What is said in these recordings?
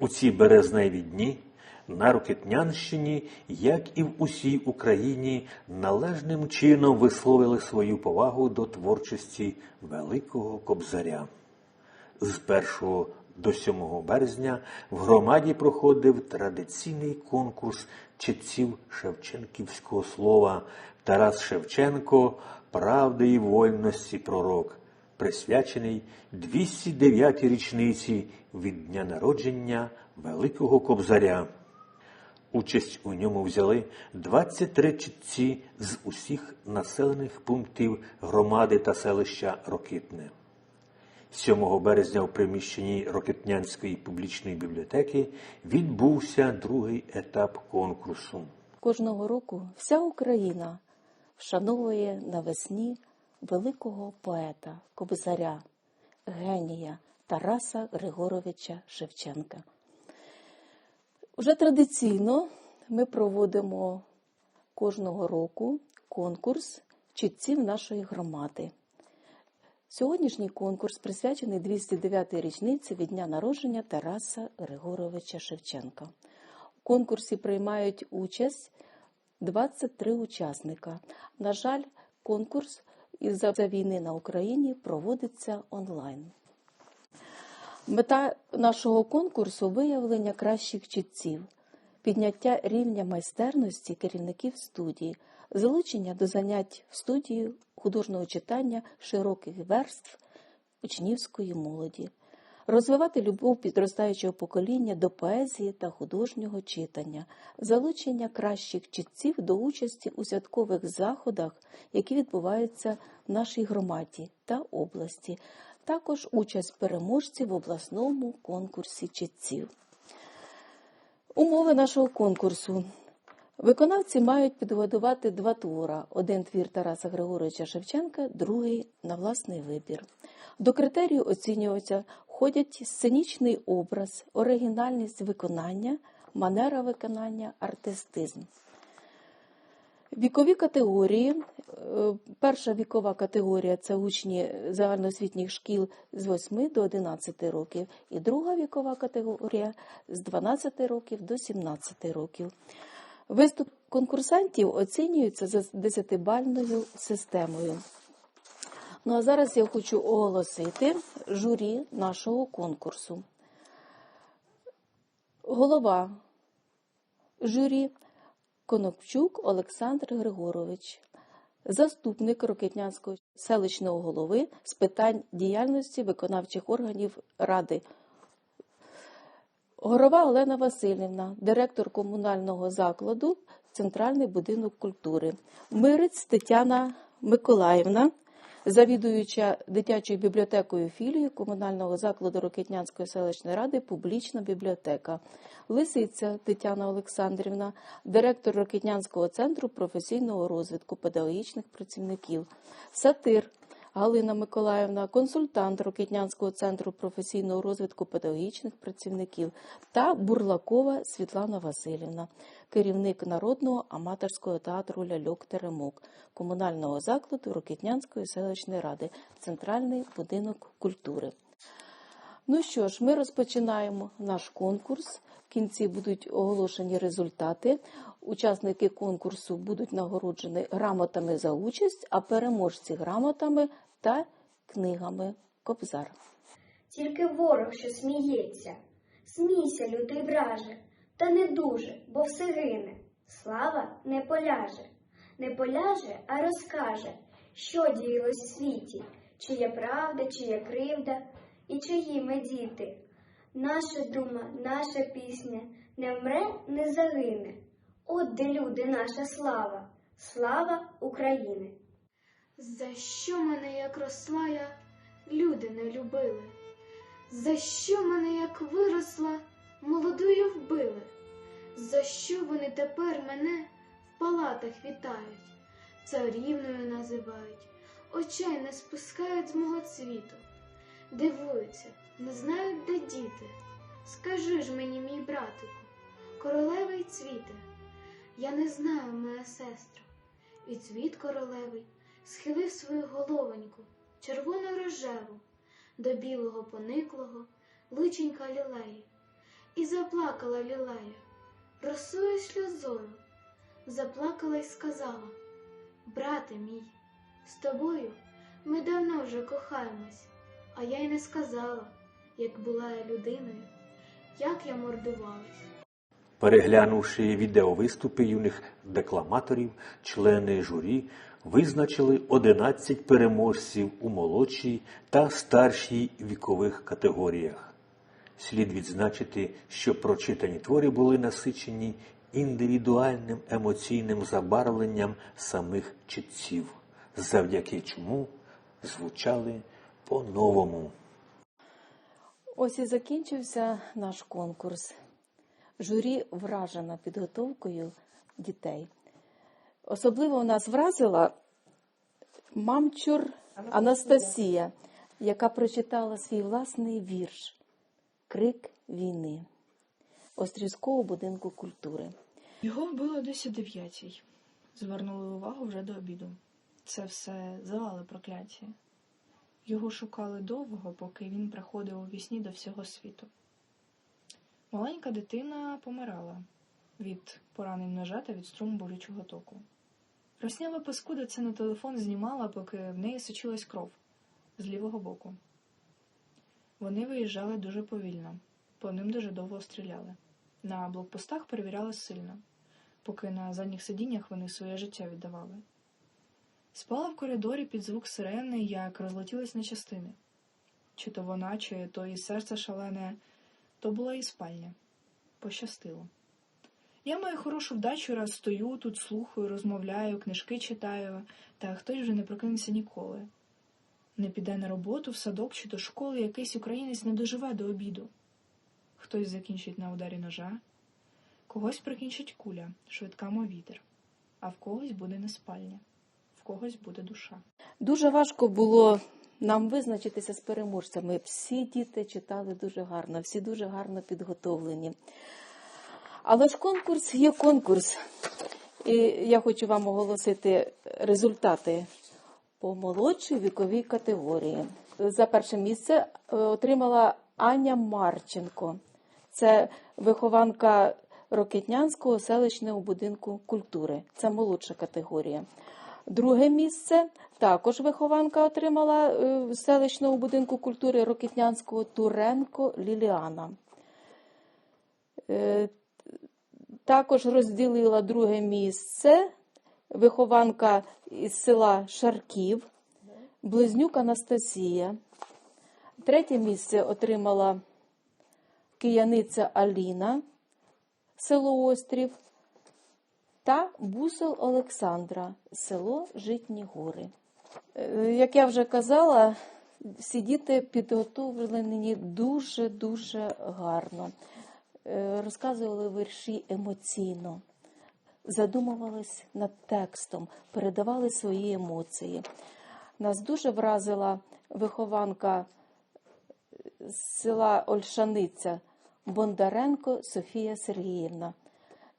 У ці березневі дні на Рокитнянщині, як і в усій Україні, належним чином висловили свою повагу до творчості Великого Кобзаря. З 1 до 7 березня в громаді проходив традиційний конкурс читців Шевченківського слова Тарас Шевченко Правди і вольності пророк, присвячений 209-й річниці від дня народження Великого Кобзаря. Участь у ньому взяли 23 чітці з усіх населених пунктів громади та селища Рокитне. 7 березня у приміщенні Рокитнянської публічної бібліотеки відбувся другий етап конкурсу. Кожного року вся Україна вшановує навесні великого поета, кобзаря, генія Тараса Григоровича Шевченка. Уже традиційно ми проводимо кожного року конкурс чітців нашої громади. Сьогоднішній конкурс присвячений 209-й річниці від дня народження Тараса Григоровича Шевченка. У конкурсі приймають участь 23 учасника. На жаль, конкурс із-за війни на Україні проводиться онлайн. Мета нашого конкурсу виявлення кращих чітців, підняття рівня майстерності керівників студії, залучення до занять в студії художнього читання широких верств учнівської молоді, розвивати любов підростаючого покоління до поезії та художнього читання, залучення кращих чітців до участі у святкових заходах, які відбуваються в нашій громаді та області, також участь переможців в обласному конкурсі чітців. Умови нашого конкурсу. Виконавці мають підготувати два твора: один твір Тараса Григоровича Шевченка, другий на власний вибір. До критерію оцінюватися входять сценічний образ, оригінальність виконання, манера виконання, артистизм. Вікові категорії. Е, Перша вікова категорія це учні загальноосвітніх шкіл з 8 до 11 років, і друга вікова категорія з 12 років до 17 років. Виступ конкурсантів оцінюється за 10-бальною системою. Ну а зараз я хочу оголосити журі нашого конкурсу. Голова журі Конопчук Олександр Григорович, заступник Рокетнянського селищного голови з питань діяльності виконавчих органів Ради. Горова Олена Васильівна, директор комунального закладу Центральний будинок культури, Мирець Тетяна Миколаївна, завідуюча дитячою бібліотекою філії комунального закладу Рокетнянської селищної ради Публічна бібліотека, Лисиця Тетяна Олександрівна, директор Рокетнянського центру професійного розвитку педагогічних працівників, Сатир Галина Миколаївна, консультант Рокетнянського центру професійного розвитку педагогічних працівників та Бурлакова Світлана Васильівна, керівник народного аматорського театру Ляльок Теремок, комунального закладу Рокетнянської селищної ради, Центральний будинок культури. Ну що ж, ми розпочинаємо наш конкурс. Кінці будуть оголошені результати. Учасники конкурсу будуть нагороджені грамотами за участь, а переможці грамотами та книгами Кобзар. Тільки ворог, що сміється, смійся, лютий враже, та не дуже, бо все гине. Слава не поляже, не поляже, а розкаже, що діялось в світі, чия правда, чия кривда, і чиї ми діти. Наша дума, наша пісня не вмре, не загине. От де люди, наша слава, слава України. За що мене, як росла я, люди не любили? За що мене, як виросла, молодою вбили? За що вони тепер мене в палатах вітають, царівною називають, очей не спускають з мого цвіту, дивуються, не знають, де діти. Скажи ж мені, мій братику, королевий цвіте, я не знаю, моя сестра, і цвіт королевий схилив свою головоньку, червоно рожеву, до білого пониклого личенька лілеї, і заплакала лілея, росою сльозою, заплакала й сказала, брате мій, з тобою ми давно вже кохаємось, а я й не сказала, як була я людиною, як я мордувалась. Переглянувши відеовиступи юних декламаторів, члени журі визначили 11 переможців у молодшій та старшій вікових категоріях. Слід відзначити, що прочитані твори були насичені індивідуальним емоційним забарвленням самих читців, завдяки чому звучали по-новому. Ось і закінчився наш конкурс. Журі вражена підготовкою дітей. Особливо нас вразила мамчур Анастасія, яка прочитала свій власний вірш Крик війни Острівського будинку культури. Його вбили десь о дев'ятій. Звернули увагу вже до обіду. Це все завали прокляття. Його шукали довго, поки він приходив у вісні до всього світу. Маленька дитина помирала від поранень ножа та від струму болючого току. Роснява паскуда це на телефон знімала, поки в неї сочилась кров з лівого боку. Вони виїжджали дуже повільно, по ним дуже довго стріляли. На блокпостах перевіряли сильно, поки на задніх сидіннях вони своє життя віддавали. Спала в коридорі під звук сирени, як розлетілась на частини. Чи то вона, чи то її серце шалене, то була і спальня. Пощастило. Я маю хорошу вдачу, раз стою тут, слухаю, розмовляю, книжки читаю, та хтось вже не прокинеться ніколи. Не піде на роботу, в садок чи до школи якийсь українець не доживе до обіду. Хтось закінчить на ударі ножа, когось прикінчить куля, швидка мов вітер, а в когось буде не спальня, когось буде душа. Дуже важко було нам визначитися з переможцями. Всі діти читали дуже гарно, всі дуже гарно підготовлені. Але ж конкурс є конкурс. І я хочу вам оголосити результати по молодшій віковій категорії. За перше місце е, отримала Аня Марченко. Це вихованка Рокетнянського селищного будинку культури. Це молодша категорія. Друге місце також вихованка отримала е, селищного будинку культури Рокетнянського Туренко Ліліана. Е, Також розділила друге місце вихованка із села Шарків, Близнюк Анастасія. Третє місце отримала кияниця Аліна, село Острів, та Бусел Олександра, село Житні Гори. Е, Як я вже казала, всі діти підготовлені дуже-дуже гарно. Е, Розказували вірші емоційно, задумувались над текстом, передавали свої емоції. Нас дуже вразила вихованка з села Ольшаниця Бондаренко Софія Сергіївна,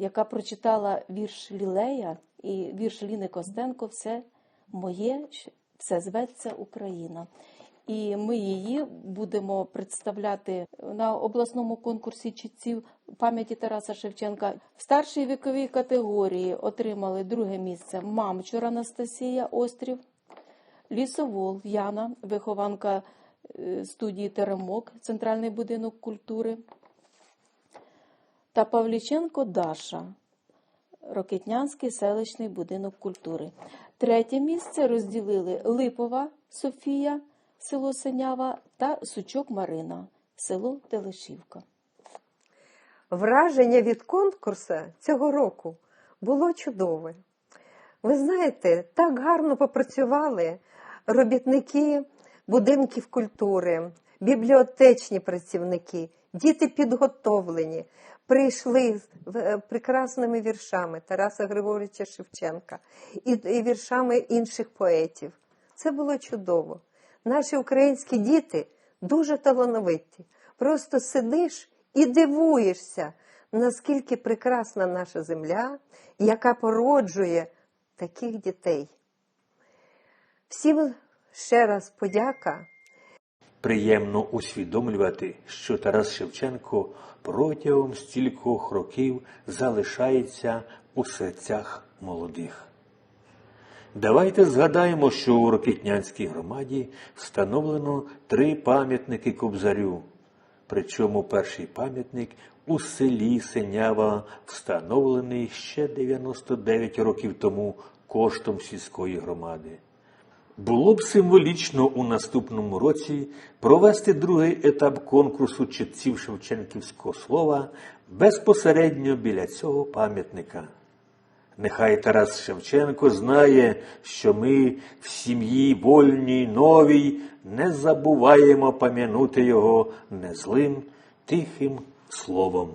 яка прочитала вірш Лілея і вірш Ліни Костенко Все моє, все зветься Україна. І ми її будемо представляти на обласному конкурсі чітців пам'яті Тараса Шевченка. В старшій віковій категорії отримали друге місце Мамчур Анастасія Острів, Лісовол Яна, вихованка е, студії Теремок, Центральний будинок культури, та Павліченко Даша, Рокетнянський селищний будинок культури. Третє місце розділили Липова Софія, село Синява, та Сучок Марина, село Телешівка. Враження від конкурсу цього року було чудове. Ви знаєте, так гарно попрацювали робітники будинків культури, бібліотечні працівники, діти підготовлені, прийшли з е, прекрасними віршами Тараса Григоровича Шевченка і, і віршами інших поетів. Це було чудово. Наші українські діти дуже талановиті. Просто сидиш і дивуєшся, наскільки прекрасна наша земля, яка породжує таких дітей. Всім ще раз подяка. Приємно усвідомлювати, що Тарас Шевченко протягом стількох років залишається у серцях молодих. Давайте згадаємо, що у Рокітнянській громаді встановлено три пам'ятники Кобзарю. Причому перший пам'ятник у селі Синява встановлений ще 99 років тому коштом сільської громади. Було б символічно у наступному році провести другий етап конкурсу читців Шевченківського слова безпосередньо біля цього пам'ятника. Нехай Тарас Шевченко знає, що ми в сім'ї вольній новій не забуваємо пам'янути його незлим тихим словом.